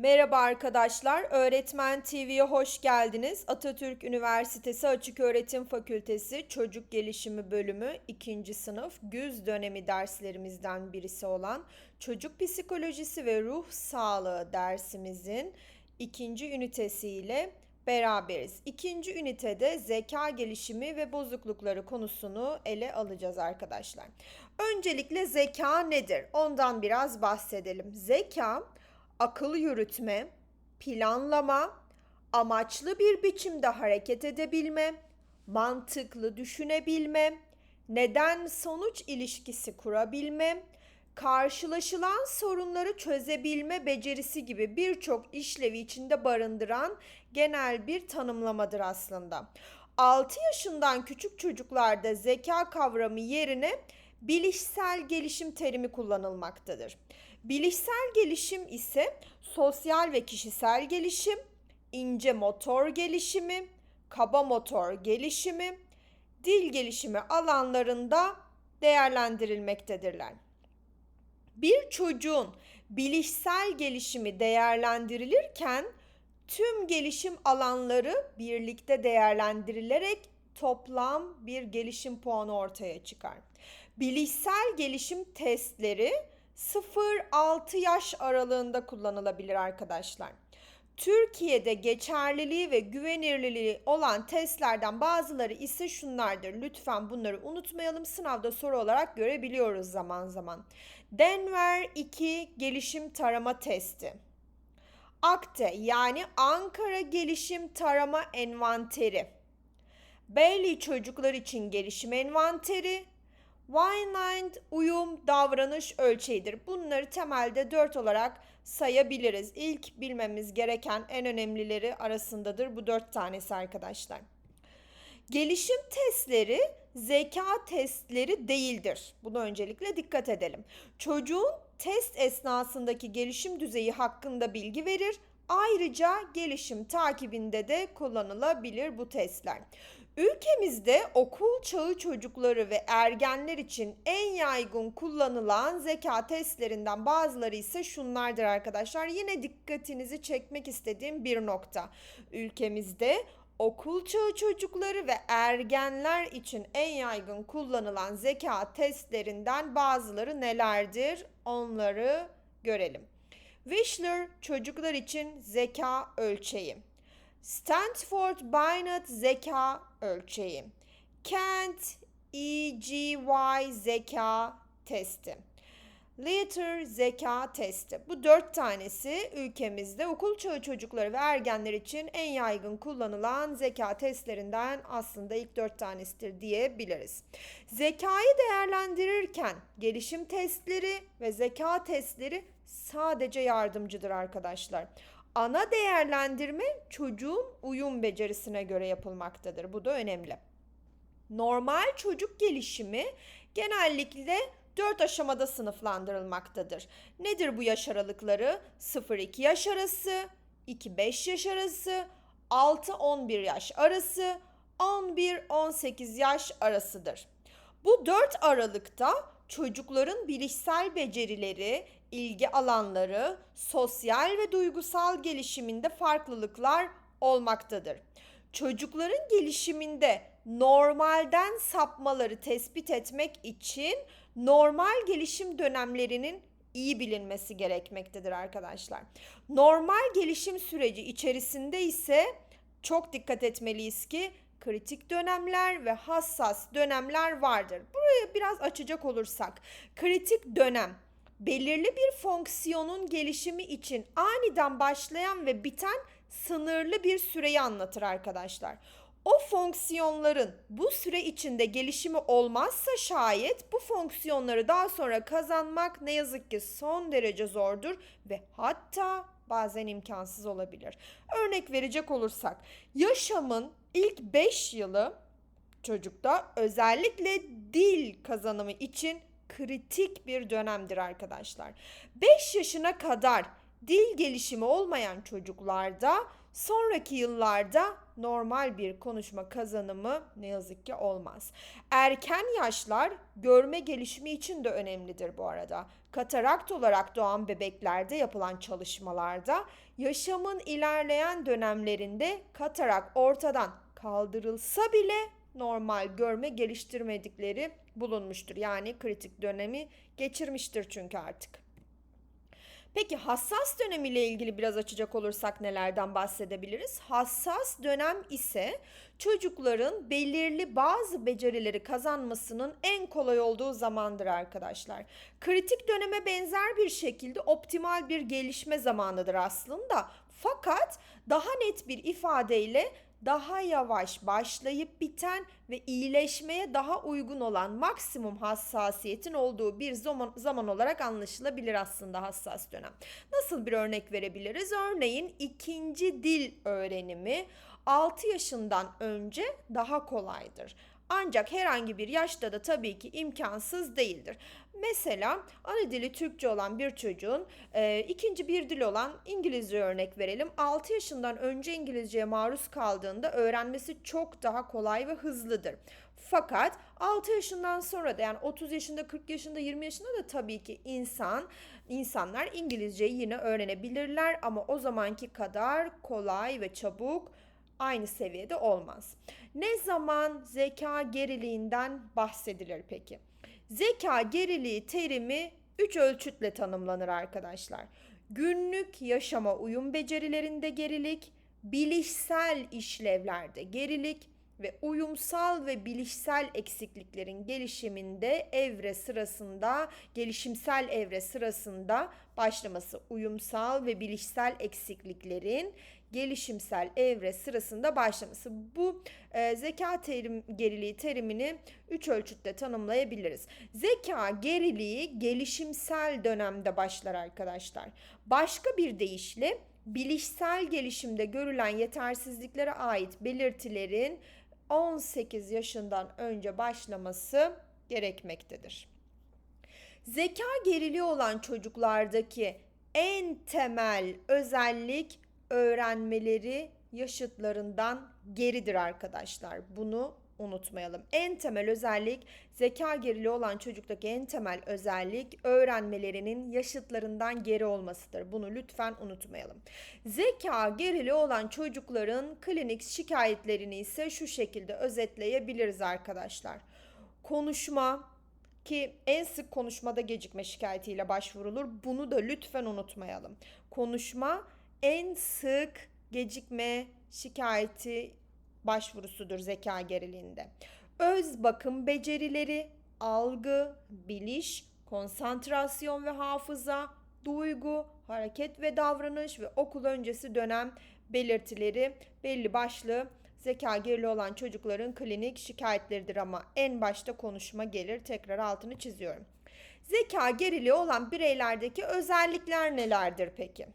Merhaba arkadaşlar, Öğretmen TV'ye hoş geldiniz. Atatürk Üniversitesi Açık Öğretim Fakültesi Çocuk Gelişimi Bölümü 2. sınıf güz dönemi derslerimizden birisi olan Çocuk Psikolojisi ve Ruh Sağlığı dersimizin ikinci ünitesiyle beraberiz. İkinci ünitede zeka gelişimi ve bozuklukları konusunu ele alacağız arkadaşlar. Öncelikle zeka nedir? Ondan biraz bahsedelim. Zeka akıl yürütme, planlama, amaçlı bir biçimde hareket edebilme, mantıklı düşünebilme, neden sonuç ilişkisi kurabilme, karşılaşılan sorunları çözebilme becerisi gibi birçok işlevi içinde barındıran genel bir tanımlamadır aslında. 6 yaşından küçük çocuklarda zeka kavramı yerine bilişsel gelişim terimi kullanılmaktadır. Bilişsel gelişim ise sosyal ve kişisel gelişim, ince motor gelişimi, kaba motor gelişimi, dil gelişimi alanlarında değerlendirilmektedirler. Bir çocuğun bilişsel gelişimi değerlendirilirken tüm gelişim alanları birlikte değerlendirilerek toplam bir gelişim puanı ortaya çıkar. Bilişsel gelişim testleri 0-6 yaş aralığında kullanılabilir arkadaşlar. Türkiye'de geçerliliği ve güvenilirliği olan testlerden bazıları ise şunlardır. Lütfen bunları unutmayalım. Sınavda soru olarak görebiliyoruz zaman zaman. Denver 2 gelişim tarama testi. AKTE yani Ankara Gelişim Tarama Envanteri. Bailey çocuklar için gelişim envanteri, Wineland uyum davranış ölçeğidir. Bunları temelde 4 olarak sayabiliriz. İlk bilmemiz gereken en önemlileri arasındadır bu 4 tanesi arkadaşlar. Gelişim testleri zeka testleri değildir. Bunu öncelikle dikkat edelim. Çocuğun test esnasındaki gelişim düzeyi hakkında bilgi verir. Ayrıca gelişim takibinde de kullanılabilir bu testler. Ülkemizde okul çağı çocukları ve ergenler için en yaygın kullanılan zeka testlerinden bazıları ise şunlardır arkadaşlar. Yine dikkatinizi çekmek istediğim bir nokta. Ülkemizde okul çağı çocukları ve ergenler için en yaygın kullanılan zeka testlerinden bazıları nelerdir? Onları görelim. Wishler çocuklar için zeka ölçeği. Stanford Binet zeka ölçeği. Kent EGY zeka testi. Letter zeka testi. Bu dört tanesi ülkemizde okul çağı çocukları ve ergenler için en yaygın kullanılan zeka testlerinden aslında ilk dört tanesidir diyebiliriz. Zekayı değerlendirirken gelişim testleri ve zeka testleri sadece yardımcıdır arkadaşlar. Ana değerlendirme çocuğun uyum becerisine göre yapılmaktadır. Bu da önemli. Normal çocuk gelişimi genellikle 4 aşamada sınıflandırılmaktadır. Nedir bu yaş aralıkları? 0-2 yaş arası, 2-5 yaş arası, 6-11 yaş arası, 11-18 yaş arasıdır. Bu 4 aralıkta çocukların bilişsel becerileri, ilgi alanları, sosyal ve duygusal gelişiminde farklılıklar olmaktadır. Çocukların gelişiminde normalden sapmaları tespit etmek için normal gelişim dönemlerinin iyi bilinmesi gerekmektedir arkadaşlar. Normal gelişim süreci içerisinde ise çok dikkat etmeliyiz ki kritik dönemler ve hassas dönemler vardır. Burayı biraz açacak olursak, kritik dönem belirli bir fonksiyonun gelişimi için aniden başlayan ve biten sınırlı bir süreyi anlatır arkadaşlar. O fonksiyonların bu süre içinde gelişimi olmazsa şayet bu fonksiyonları daha sonra kazanmak ne yazık ki son derece zordur ve hatta bazen imkansız olabilir. Örnek verecek olursak yaşamın ilk 5 yılı çocukta özellikle dil kazanımı için kritik bir dönemdir arkadaşlar. 5 yaşına kadar dil gelişimi olmayan çocuklarda sonraki yıllarda normal bir konuşma kazanımı ne yazık ki olmaz. Erken yaşlar görme gelişimi için de önemlidir bu arada. Katarakt olarak doğan bebeklerde yapılan çalışmalarda yaşamın ilerleyen dönemlerinde katarak ortadan kaldırılsa bile normal görme geliştirmedikleri bulunmuştur. Yani kritik dönemi geçirmiştir çünkü artık. Peki hassas dönemiyle ilgili biraz açacak olursak nelerden bahsedebiliriz? Hassas dönem ise çocukların belirli bazı becerileri kazanmasının en kolay olduğu zamandır arkadaşlar. Kritik döneme benzer bir şekilde optimal bir gelişme zamanıdır aslında. Fakat daha net bir ifadeyle daha yavaş başlayıp biten ve iyileşmeye daha uygun olan maksimum hassasiyetin olduğu bir zaman, zaman olarak anlaşılabilir aslında hassas dönem. Nasıl bir örnek verebiliriz? Örneğin ikinci dil öğrenimi 6 yaşından önce daha kolaydır. Ancak herhangi bir yaşta da tabii ki imkansız değildir. Mesela ana dili Türkçe olan bir çocuğun e, ikinci bir dil olan İngilizce örnek verelim. 6 yaşından önce İngilizceye maruz kaldığında öğrenmesi çok daha kolay ve hızlıdır. Fakat 6 yaşından sonra da yani 30 yaşında, 40 yaşında, 20 yaşında da tabii ki insan insanlar İngilizceyi yine öğrenebilirler ama o zamanki kadar kolay ve çabuk aynı seviyede olmaz. Ne zaman zeka geriliğinden bahsedilir peki? Zeka geriliği terimi 3 ölçütle tanımlanır arkadaşlar. Günlük yaşama uyum becerilerinde gerilik, bilişsel işlevlerde gerilik ve uyumsal ve bilişsel eksikliklerin gelişiminde evre sırasında, gelişimsel evre sırasında başlaması uyumsal ve bilişsel eksikliklerin gelişimsel evre sırasında başlaması. Bu e, zeka terim, geriliği terimini üç ölçütte tanımlayabiliriz. Zeka geriliği gelişimsel dönemde başlar arkadaşlar. Başka bir deyişle bilişsel gelişimde görülen yetersizliklere ait belirtilerin 18 yaşından önce başlaması gerekmektedir. Zeka geriliği olan çocuklardaki en temel özellik öğrenmeleri yaşıtlarından geridir arkadaşlar. Bunu unutmayalım. En temel özellik zeka geriliği olan çocuktaki en temel özellik öğrenmelerinin yaşıtlarından geri olmasıdır. Bunu lütfen unutmayalım. Zeka geriliği olan çocukların klinik şikayetlerini ise şu şekilde özetleyebiliriz arkadaşlar. Konuşma ki en sık konuşmada gecikme şikayetiyle başvurulur. Bunu da lütfen unutmayalım. Konuşma en sık gecikme şikayeti başvurusudur zeka geriliğinde. Öz bakım becerileri, algı, biliş, konsantrasyon ve hafıza, duygu, hareket ve davranış ve okul öncesi dönem belirtileri belli başlı zeka gerili olan çocukların klinik şikayetleridir ama en başta konuşma gelir. Tekrar altını çiziyorum. Zeka geriliği olan bireylerdeki özellikler nelerdir peki?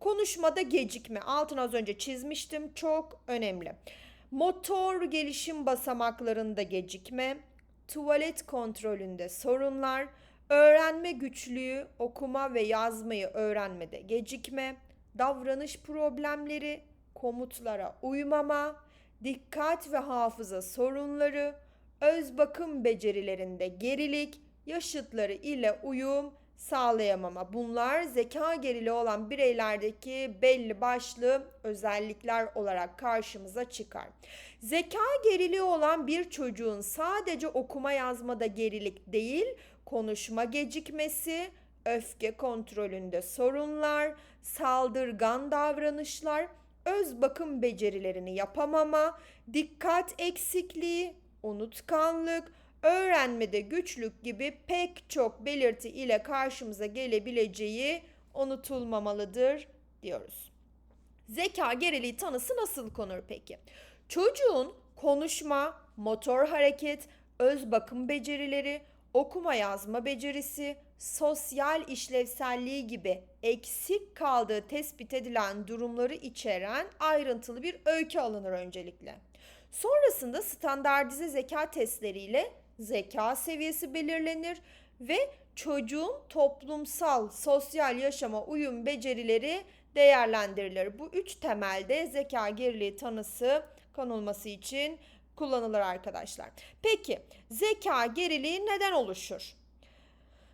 Konuşmada gecikme. Altını az önce çizmiştim. Çok önemli. Motor gelişim basamaklarında gecikme, tuvalet kontrolünde sorunlar, öğrenme güçlüğü, okuma ve yazmayı öğrenmede gecikme, davranış problemleri, komutlara uymama, dikkat ve hafıza sorunları, öz bakım becerilerinde gerilik, yaşıtları ile uyum, sağlayamama. Bunlar zeka gerili olan bireylerdeki belli başlı özellikler olarak karşımıza çıkar. Zeka geriliği olan bir çocuğun sadece okuma yazmada gerilik değil, konuşma gecikmesi, öfke kontrolünde sorunlar, saldırgan davranışlar, öz bakım becerilerini yapamama, dikkat eksikliği, unutkanlık, öğrenmede güçlük gibi pek çok belirti ile karşımıza gelebileceği unutulmamalıdır diyoruz. Zeka geriliği tanısı nasıl konur peki? Çocuğun konuşma, motor hareket, öz bakım becerileri, okuma yazma becerisi, sosyal işlevselliği gibi eksik kaldığı tespit edilen durumları içeren ayrıntılı bir öykü alınır öncelikle. Sonrasında standartize zeka testleriyle zeka seviyesi belirlenir ve çocuğun toplumsal, sosyal yaşama uyum becerileri değerlendirilir. Bu üç temelde zeka geriliği tanısı konulması için kullanılır arkadaşlar. Peki zeka geriliği neden oluşur?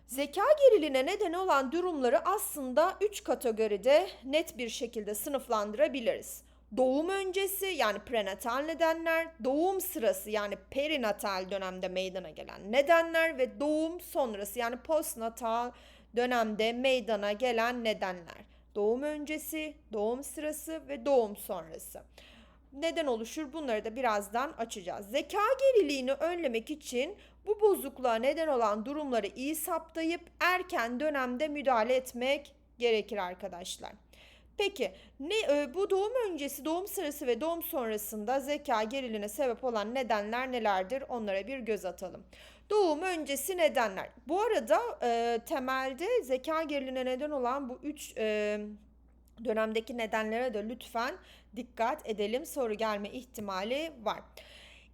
Zeka geriliğine neden olan durumları aslında 3 kategoride net bir şekilde sınıflandırabiliriz. Doğum öncesi yani prenatal nedenler, doğum sırası yani perinatal dönemde meydana gelen nedenler ve doğum sonrası yani postnatal dönemde meydana gelen nedenler. Doğum öncesi, doğum sırası ve doğum sonrası. Neden oluşur bunları da birazdan açacağız. Zeka geriliğini önlemek için bu bozukluğa neden olan durumları iyi saptayıp erken dönemde müdahale etmek gerekir arkadaşlar. Peki ne e, bu doğum öncesi, doğum sırası ve doğum sonrasında zeka geriliğine sebep olan nedenler nelerdir? Onlara bir göz atalım. Doğum öncesi nedenler. Bu arada e, temelde zeka geriliğine neden olan bu üç e, dönemdeki nedenlere de lütfen dikkat edelim. Soru gelme ihtimali var.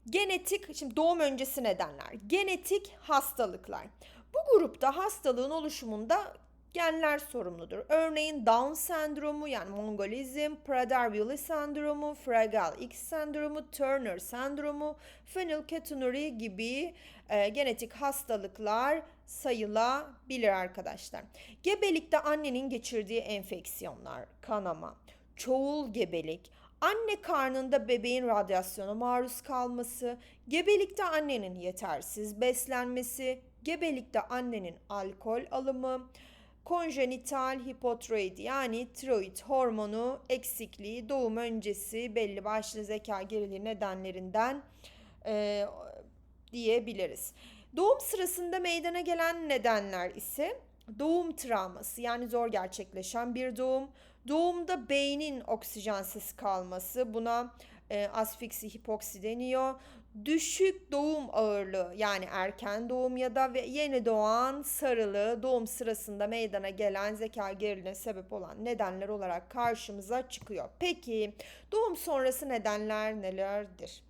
Genetik, şimdi doğum öncesi nedenler. Genetik hastalıklar. Bu grupta hastalığın oluşumunda genler sorumludur. Örneğin Down sendromu yani Mongolizm, Prader-Willi sendromu, Fragile X sendromu, Turner sendromu, phenylketonuria gibi e, genetik hastalıklar sayılabilir arkadaşlar. Gebelikte annenin geçirdiği enfeksiyonlar, kanama, çoğul gebelik, anne karnında bebeğin radyasyona maruz kalması, gebelikte annenin yetersiz beslenmesi, gebelikte annenin alkol alımı, konjenital hipotiroid yani tiroid hormonu eksikliği doğum öncesi belli başlı zeka geriliği nedenlerinden e, diyebiliriz. Doğum sırasında meydana gelen nedenler ise doğum travması yani zor gerçekleşen bir doğum, doğumda beynin oksijensiz kalması buna e, asfiksi hipoksi deniyor. Düşük doğum ağırlığı yani erken doğum ya da yeni doğan sarılı doğum sırasında meydana gelen zeka geriliğine sebep olan nedenler olarak karşımıza çıkıyor. Peki doğum sonrası nedenler nelerdir?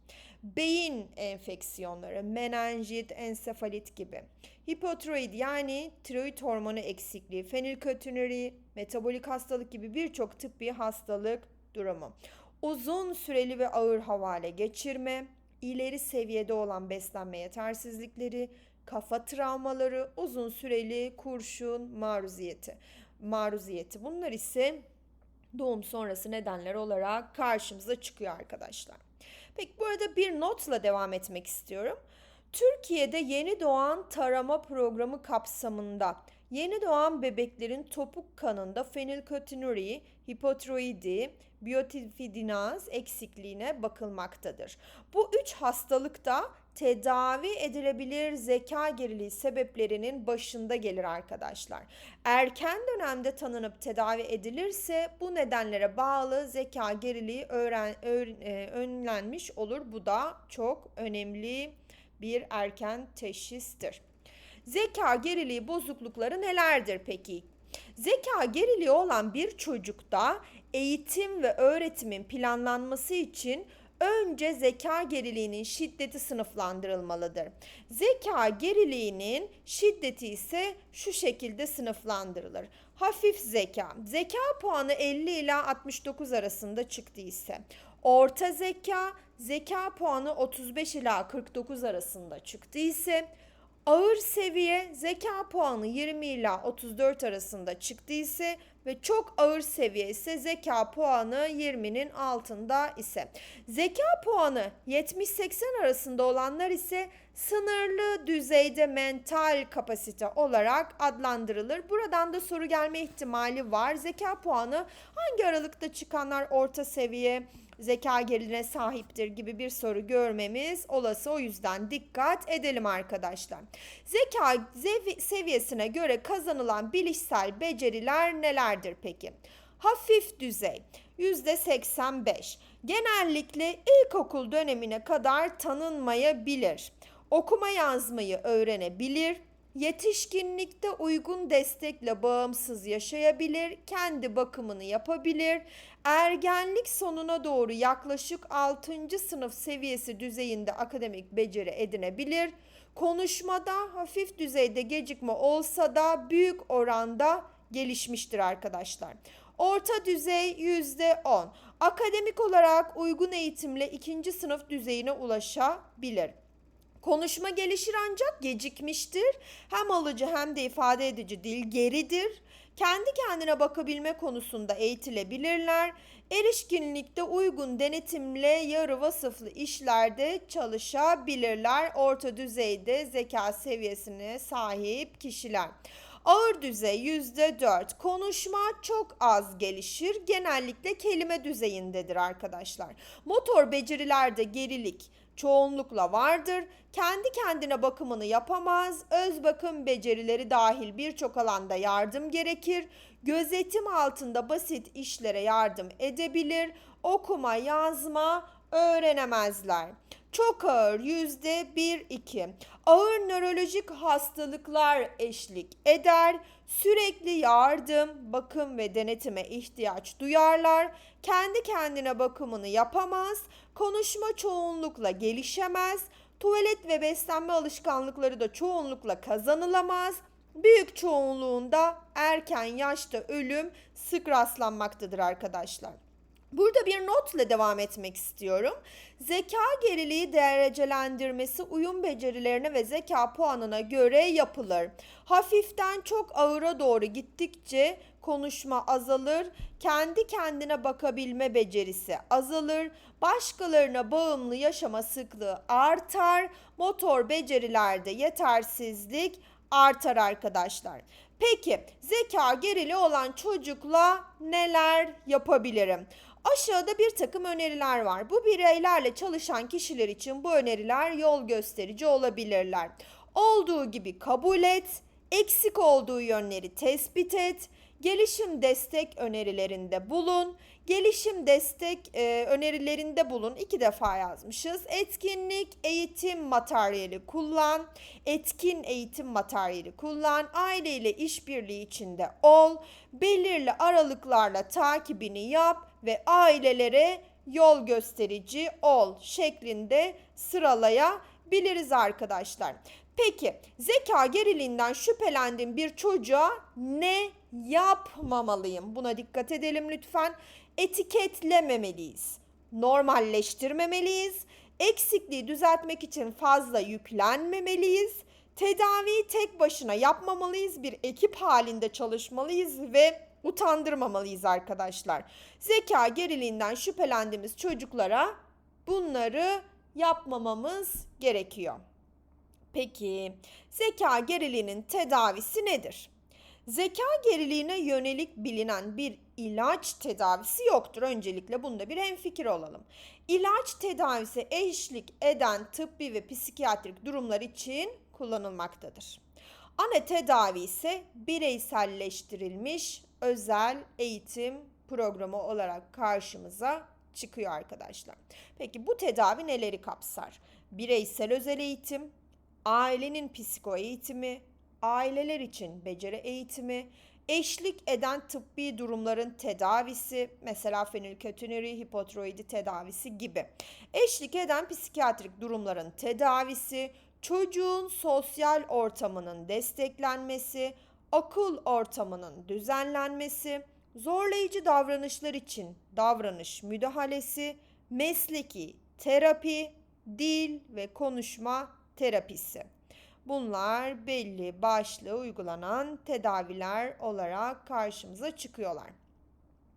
beyin enfeksiyonları, menenjit, ensefalit gibi. Hipotiroid yani tiroid hormonu eksikliği, fenilkötünüri, metabolik hastalık gibi birçok tıbbi hastalık durumu. Uzun süreli ve ağır havale geçirme, ileri seviyede olan beslenme yetersizlikleri, kafa travmaları, uzun süreli kurşun maruziyeti. Maruziyeti. Bunlar ise doğum sonrası nedenler olarak karşımıza çıkıyor arkadaşlar. Peki burada bir notla devam etmek istiyorum. Türkiye'de yeni doğan tarama programı kapsamında yeni doğan bebeklerin topuk kanında fenilkötünuri, hipotiroidi, biyotifidinaz eksikliğine bakılmaktadır. Bu üç hastalıkta tedavi edilebilir zeka geriliği sebeplerinin başında gelir arkadaşlar. Erken dönemde tanınıp tedavi edilirse bu nedenlere bağlı zeka geriliği öğren, öğren, e, önlenmiş olur. Bu da çok önemli bir erken teşhistir. Zeka geriliği bozuklukları nelerdir peki? Zeka geriliği olan bir çocukta eğitim ve öğretimin planlanması için önce zeka geriliğinin şiddeti sınıflandırılmalıdır. Zeka geriliğinin şiddeti ise şu şekilde sınıflandırılır. Hafif zeka, zeka puanı 50 ila 69 arasında çıktı ise orta zeka, zeka puanı 35 ila 49 arasında çıktı ise ağır seviye zeka puanı 20 ila 34 arasında çıktı ise ve çok ağır seviye ise zeka puanı 20'nin altında ise. Zeka puanı 70-80 arasında olanlar ise sınırlı düzeyde mental kapasite olarak adlandırılır. Buradan da soru gelme ihtimali var. Zeka puanı hangi aralıkta çıkanlar orta seviye, zeka geriliğine sahiptir gibi bir soru görmemiz olası. O yüzden dikkat edelim arkadaşlar. Zeka seviyesine göre kazanılan bilişsel beceriler nelerdir peki? Hafif düzey %85. Genellikle ilkokul dönemine kadar tanınmayabilir. Okuma yazmayı öğrenebilir Yetişkinlikte uygun destekle bağımsız yaşayabilir, kendi bakımını yapabilir. Ergenlik sonuna doğru yaklaşık 6. sınıf seviyesi düzeyinde akademik beceri edinebilir. Konuşmada hafif düzeyde gecikme olsa da büyük oranda gelişmiştir arkadaşlar. Orta düzey %10. Akademik olarak uygun eğitimle ikinci sınıf düzeyine ulaşabilir. Konuşma gelişir ancak gecikmiştir. Hem alıcı hem de ifade edici dil geridir. Kendi kendine bakabilme konusunda eğitilebilirler. Erişkinlikte uygun denetimle yarı vasıflı işlerde çalışabilirler. Orta düzeyde zeka seviyesine sahip kişiler. Ağır düzey %4. Konuşma çok az gelişir. Genellikle kelime düzeyindedir arkadaşlar. Motor becerilerde gerilik çoğunlukla vardır. Kendi kendine bakımını yapamaz. Öz bakım becerileri dahil birçok alanda yardım gerekir. Gözetim altında basit işlere yardım edebilir. Okuma, yazma öğrenemezler. Çok ağır yüzde bir iki. Ağır nörolojik hastalıklar eşlik eder. Sürekli yardım, bakım ve denetime ihtiyaç duyarlar. Kendi kendine bakımını yapamaz. Konuşma çoğunlukla gelişemez. Tuvalet ve beslenme alışkanlıkları da çoğunlukla kazanılamaz. Büyük çoğunluğunda erken yaşta ölüm sık rastlanmaktadır arkadaşlar. Burada bir notla devam etmek istiyorum. Zeka geriliği derecelendirmesi uyum becerilerine ve zeka puanına göre yapılır. Hafiften çok ağıra doğru gittikçe konuşma azalır, kendi kendine bakabilme becerisi azalır, başkalarına bağımlı yaşama sıklığı artar, motor becerilerde yetersizlik artar arkadaşlar. Peki zeka gerili olan çocukla neler yapabilirim? Aşağıda bir takım öneriler var. Bu bireylerle çalışan kişiler için bu öneriler yol gösterici olabilirler. Olduğu gibi kabul et, eksik olduğu yönleri tespit et, gelişim destek önerilerinde bulun, gelişim destek e, önerilerinde bulun. İki defa yazmışız. Etkinlik, eğitim materyali kullan, etkin eğitim materyali kullan, aileyle işbirliği içinde ol, belirli aralıklarla takibini yap ve ailelere yol gösterici ol şeklinde sıralayabiliriz arkadaşlar. Peki zeka geriliğinden şüphelendiğim bir çocuğa ne yapmamalıyım? Buna dikkat edelim lütfen. Etiketlememeliyiz. Normalleştirmemeliyiz. Eksikliği düzeltmek için fazla yüklenmemeliyiz. Tedaviyi tek başına yapmamalıyız. Bir ekip halinde çalışmalıyız ve utandırmamalıyız arkadaşlar. Zeka geriliğinden şüphelendiğimiz çocuklara bunları yapmamamız gerekiyor. Peki zeka geriliğinin tedavisi nedir? Zeka geriliğine yönelik bilinen bir ilaç tedavisi yoktur. Öncelikle bunda bir hemfikir olalım. İlaç tedavisi eşlik eden tıbbi ve psikiyatrik durumlar için kullanılmaktadır. Ana tedavi ise bireyselleştirilmiş özel eğitim programı olarak karşımıza çıkıyor arkadaşlar. Peki bu tedavi neleri kapsar? Bireysel özel eğitim, ailenin psiko eğitimi, aileler için beceri eğitimi, eşlik eden tıbbi durumların tedavisi, mesela fenilketonuri, hipotiroidi tedavisi gibi. Eşlik eden psikiyatrik durumların tedavisi, çocuğun sosyal ortamının desteklenmesi, okul ortamının düzenlenmesi, zorlayıcı davranışlar için davranış müdahalesi, mesleki terapi, dil ve konuşma terapisi. Bunlar belli başlı uygulanan tedaviler olarak karşımıza çıkıyorlar.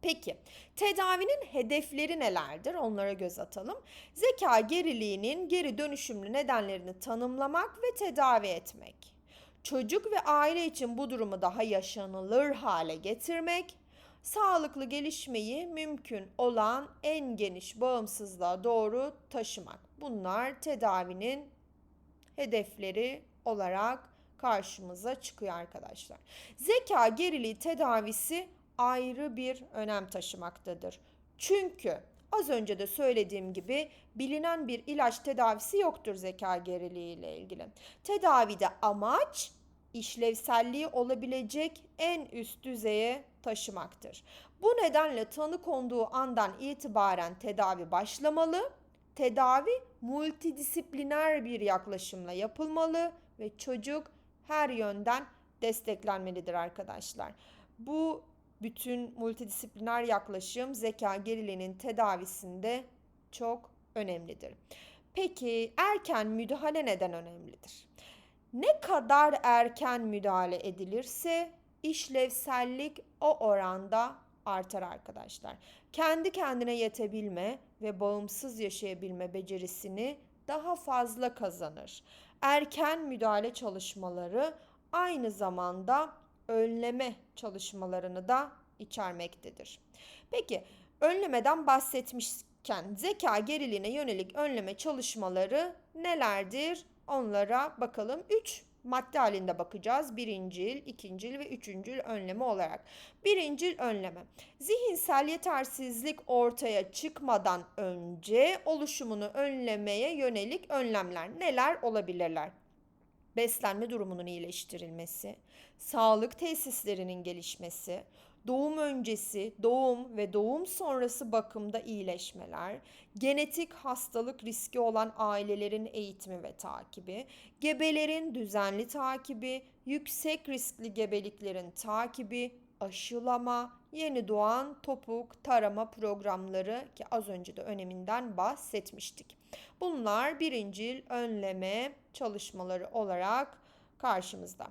Peki tedavinin hedefleri nelerdir? Onlara göz atalım. Zeka geriliğinin geri dönüşümlü nedenlerini tanımlamak ve tedavi etmek. Çocuk ve aile için bu durumu daha yaşanılır hale getirmek, sağlıklı gelişmeyi mümkün olan en geniş bağımsızlığa doğru taşımak. Bunlar tedavinin hedefleri olarak karşımıza çıkıyor arkadaşlar. Zeka geriliği tedavisi ayrı bir önem taşımaktadır. Çünkü az önce de söylediğim gibi bilinen bir ilaç tedavisi yoktur zeka geriliği ile ilgili. Tedavide amaç işlevselliği olabilecek en üst düzeye taşımaktır. Bu nedenle tanı konduğu andan itibaren tedavi başlamalı tedavi multidisipliner bir yaklaşımla yapılmalı ve çocuk her yönden desteklenmelidir arkadaşlar. Bu bütün multidisipliner yaklaşım zeka geriliğinin tedavisinde çok önemlidir. Peki erken müdahale neden önemlidir? Ne kadar erken müdahale edilirse işlevsellik o oranda artar arkadaşlar. Kendi kendine yetebilme ve bağımsız yaşayabilme becerisini daha fazla kazanır. Erken müdahale çalışmaları aynı zamanda önleme çalışmalarını da içermektedir. Peki önlemeden bahsetmişken zeka geriliğine yönelik önleme çalışmaları nelerdir? Onlara bakalım. 3 madde halinde bakacağız. Birincil, ikincil ve üçüncül önleme olarak. Birincil önleme. Zihinsel yetersizlik ortaya çıkmadan önce oluşumunu önlemeye yönelik önlemler neler olabilirler? beslenme durumunun iyileştirilmesi, sağlık tesislerinin gelişmesi, doğum öncesi, doğum ve doğum sonrası bakımda iyileşmeler, genetik hastalık riski olan ailelerin eğitimi ve takibi, gebelerin düzenli takibi, yüksek riskli gebeliklerin takibi, aşılama, yeni doğan topuk tarama programları ki az önce de öneminden bahsetmiştik. Bunlar birincil önleme çalışmaları olarak karşımızda.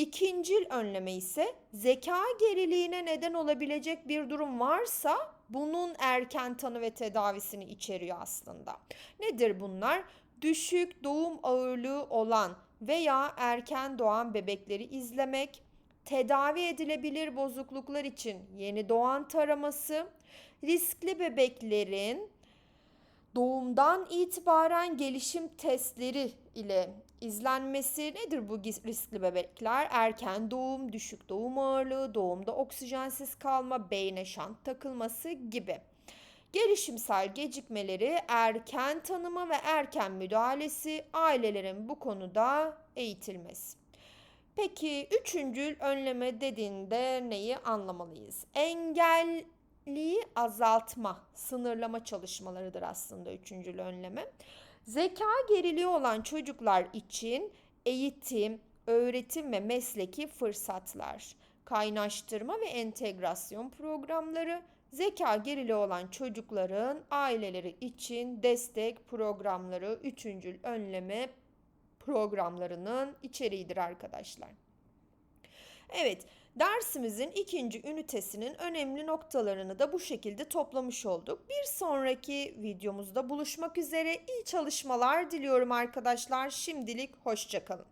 İkincil önleme ise zeka geriliğine neden olabilecek bir durum varsa bunun erken tanı ve tedavisini içeriyor aslında. Nedir bunlar? Düşük doğum ağırlığı olan veya erken doğan bebekleri izlemek, tedavi edilebilir bozukluklar için yeni doğan taraması, riskli bebeklerin doğumdan itibaren gelişim testleri ile izlenmesi nedir bu riskli bebekler? Erken doğum, düşük doğum ağırlığı, doğumda oksijensiz kalma, beyne şant takılması gibi. Gelişimsel gecikmeleri, erken tanıma ve erken müdahalesi, ailelerin bu konuda eğitilmesi. Peki üçüncül önleme dediğinde neyi anlamalıyız? Engelliyi azaltma, sınırlama çalışmalarıdır aslında üçüncül önleme. Zeka geriliği olan çocuklar için eğitim, öğretim ve mesleki fırsatlar, kaynaştırma ve entegrasyon programları, zeka geriliği olan çocukların aileleri için destek programları, üçüncül önleme programlarının içeriğidir arkadaşlar. Evet, dersimizin ikinci ünitesinin önemli noktalarını da bu şekilde toplamış olduk. Bir sonraki videomuzda buluşmak üzere iyi çalışmalar diliyorum arkadaşlar. Şimdilik hoşçakalın.